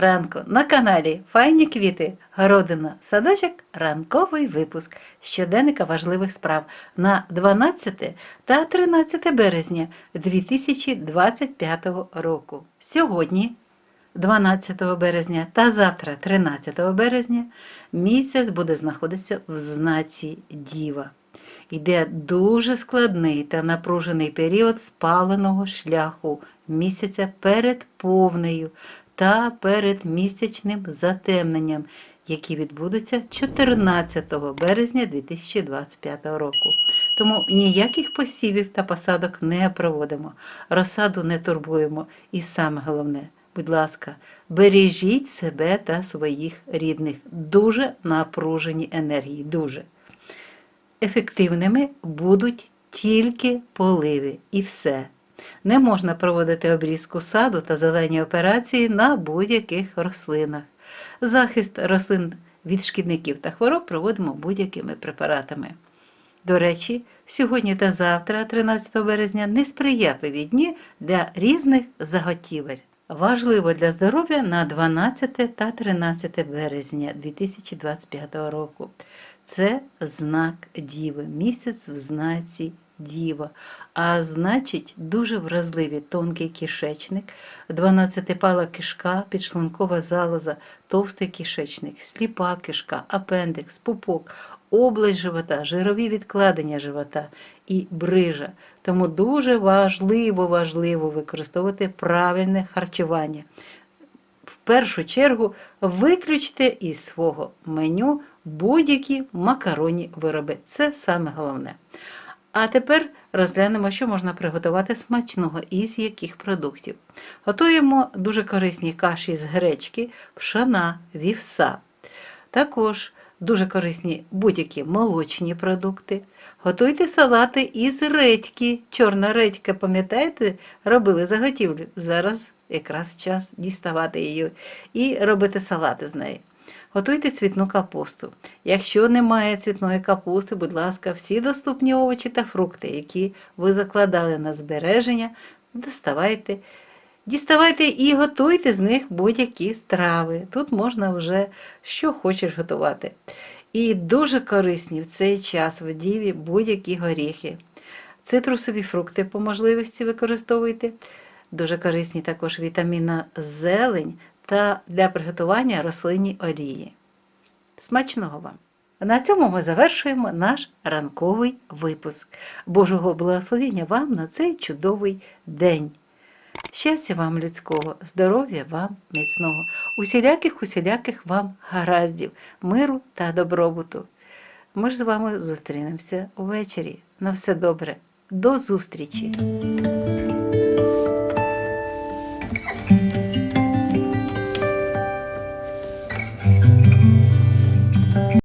ранку на каналі Файні квіти, городина, садочок, ранковий випуск щоденника важливих справ на 12 та 13 березня 2025 року. Сьогодні, 12 березня та завтра, 13 березня, місяць буде знаходитися в знаці Діва. Йде дуже складний та напружений період спаленого шляху місяця перед повнею та перед місячним затемненням, які відбудуться 14 березня 2025 року. Тому ніяких посівів та посадок не проводимо, розсаду не турбуємо. І саме головне, будь ласка, бережіть себе та своїх рідних. Дуже напружені енергії. Дуже ефективними будуть тільки поливи і все. Не можна проводити обрізку саду та зелені операції на будь-яких рослинах. Захист рослин від шкідників та хвороб проводимо будь-якими препаратами. До речі, сьогодні та завтра, 13 березня, несприятливі дні для різних заготівель. Важливо для здоров'я на 12 та 13 березня 2025 року. Це знак Діви, місяць в знаці Діва, а значить дуже вразливі тонкий кишечник, 12-пала кишка, підшлункова залоза, товстий кишечник, сліпа кишка, апендикс, пупок, область живота, жирові відкладення живота і брижа. Тому дуже важливо, важливо використовувати правильне харчування. В першу чергу виключте із свого меню будь-які макаронні вироби. Це саме головне. А тепер розглянемо, що можна приготувати смачного із яких продуктів. Готуємо дуже корисні каші з гречки, пшона, вівса. Також дуже корисні будь-які молочні продукти. Готуйте салати із редьки. Чорна редька, пам'ятаєте, робили заготівлю. Зараз якраз час діставати її і робити салати з неї. Готуйте цвітну капусту. Якщо немає цвітної капусти, будь ласка, всі доступні овочі та фрукти, які ви закладали на збереження, доставайте. Діставайте і готуйте з них будь-які страви. Тут можна вже що хочеш готувати. І дуже корисні в цей час в діві будь-які горіхи. Цитрусові фрукти по можливості використовуйте. Дуже корисні також вітаміна зелень та для приготування рослинні олії. Смачного вам! На цьому ми завершуємо наш ранковий випуск. Божого благословення вам на цей чудовий день. Щастя вам людського, здоров'я вам міцного, усіляких усіляких вам гараздів, миру та добробуту. Ми ж з вами зустрінемося увечері. На все добре. До зустрічі!